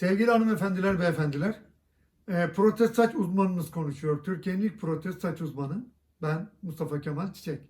Sevgili hanımefendiler, beyefendiler, e, protest saç uzmanınız konuşuyor. Türkiye'nin ilk protest saç uzmanı. Ben Mustafa Kemal Çiçek.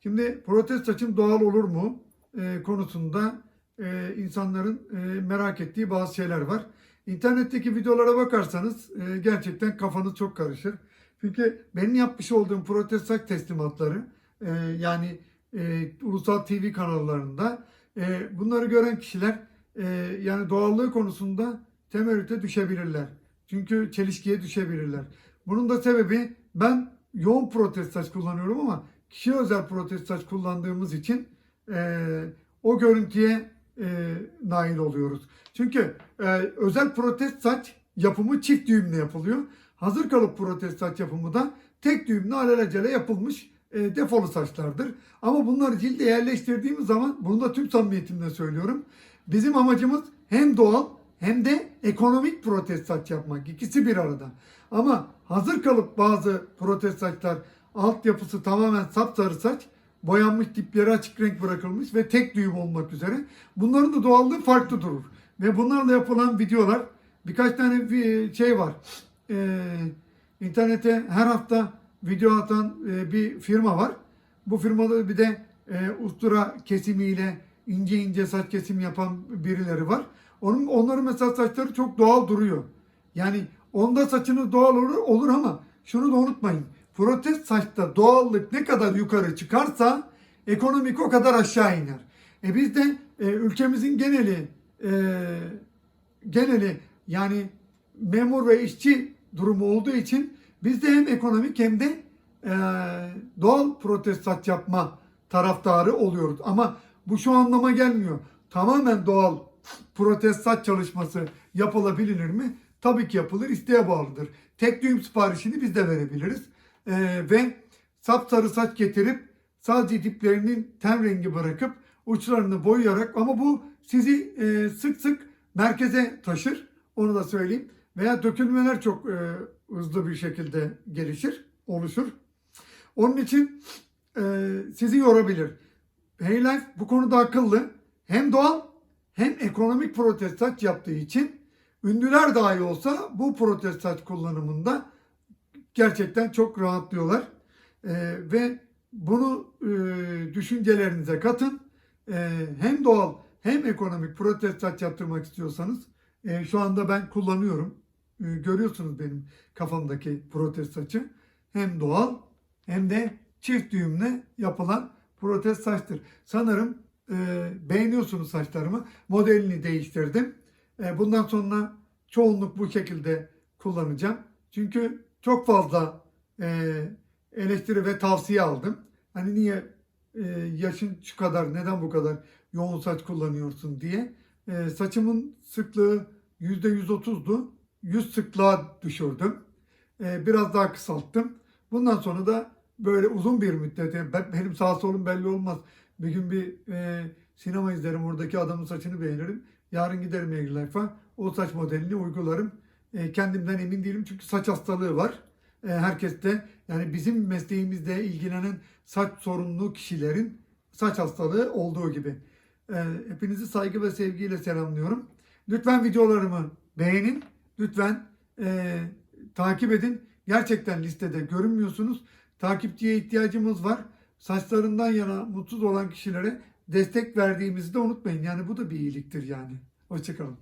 Şimdi protest saçım doğal olur mu e, konusunda e, insanların e, merak ettiği bazı şeyler var. İnternetteki videolara bakarsanız e, gerçekten kafanız çok karışır. Çünkü benim yapmış olduğum protest saç teslimatları e, yani e, ulusal TV kanallarında e, bunları gören kişiler e, yani doğallığı konusunda temerrüte düşebilirler. Çünkü çelişkiye düşebilirler. Bunun da sebebi ben yoğun protest saç kullanıyorum ama kişi özel protest saç kullandığımız için e, o görüntüye e, nail oluyoruz. Çünkü e, özel protest saç yapımı çift düğümle yapılıyor. Hazır kalıp protest saç yapımı da tek düğümle alelacele yapılmış e, defolu saçlardır. Ama bunları cilde yerleştirdiğimiz zaman bunu da tüm samimiyetimle söylüyorum. Bizim amacımız hem doğal hem de ekonomik protest saç yapmak. İkisi bir arada. Ama hazır kalıp bazı protest saçlar altyapısı tamamen sapsarı saç boyanmış dipleri açık renk bırakılmış ve tek düğüm olmak üzere. Bunların da doğallığı farklı durur. Ve bunlarla yapılan videolar birkaç tane bir şey var. Ee, internete her hafta video atan e, bir firma var. Bu firmada bir de e, ustura kesimiyle ince ince saç kesim yapan birileri var. Onun onların mesela saçları çok doğal duruyor. Yani onda saçını doğal olur, olur ama şunu da unutmayın. Protest saçta doğallık ne kadar yukarı çıkarsa ekonomik o kadar aşağı iner. E biz de e, ülkemizin geneli e, geneli yani memur ve işçi durumu olduğu için biz de hem ekonomik hem de e, doğal protest saç yapma taraftarı oluyoruz. Ama bu şu anlama gelmiyor. Tamamen doğal protest saç çalışması yapılabilir mi? Tabii ki yapılır. İsteğe bağlıdır. Tek düğüm siparişini biz de verebiliriz. E, ve sapsarı saç getirip sadece diplerinin ten rengi bırakıp uçlarını boyayarak ama bu sizi e, sık sık merkeze taşır. Onu da söyleyeyim. Veya dökülmeler çok e, hızlı bir şekilde gelişir, oluşur. Onun için e, sizi yorabilir. Heylife bu konuda akıllı. Hem doğal hem ekonomik protest saç yaptığı için ünlüler dahi olsa bu protest saç kullanımında gerçekten çok rahatlıyorlar. E, ve bunu e, düşüncelerinize katın. E, hem doğal hem ekonomik protest saç yaptırmak istiyorsanız e, şu anda ben kullanıyorum. E, görüyorsunuz benim kafamdaki protest saçı. Hem doğal hem de çift düğümle yapılan protest saçtır. Sanırım e, beğeniyorsunuz saçlarımı. Modelini değiştirdim. E, bundan sonra çoğunluk bu şekilde kullanacağım. Çünkü çok fazla e, eleştiri ve tavsiye aldım. Hani niye e, yaşın şu kadar, neden bu kadar yoğun saç kullanıyorsun diye. E, saçımın sıklığı %130'du. 100 sıklığa düşürdüm. E, biraz daha kısalttım. Bundan sonra da böyle uzun bir müddet, yani ben, benim sağ solum belli olmaz. Bir gün bir e, sinema izlerim, oradaki adamın saçını beğenirim. Yarın giderim Eğrilife'a, o saç modelini uygularım. E, kendimden emin değilim çünkü saç hastalığı var. E, herkes yani bizim mesleğimizde ilgilenen saç sorunlu kişilerin saç hastalığı olduğu gibi. E, hepinizi saygı ve sevgiyle selamlıyorum. Lütfen videolarımı beğenin. Lütfen e, takip edin. Gerçekten listede görünmüyorsunuz. Takipçiye ihtiyacımız var. Saçlarından yana mutsuz olan kişilere destek verdiğimizi de unutmayın. Yani bu da bir iyiliktir yani. Hoşçakalın.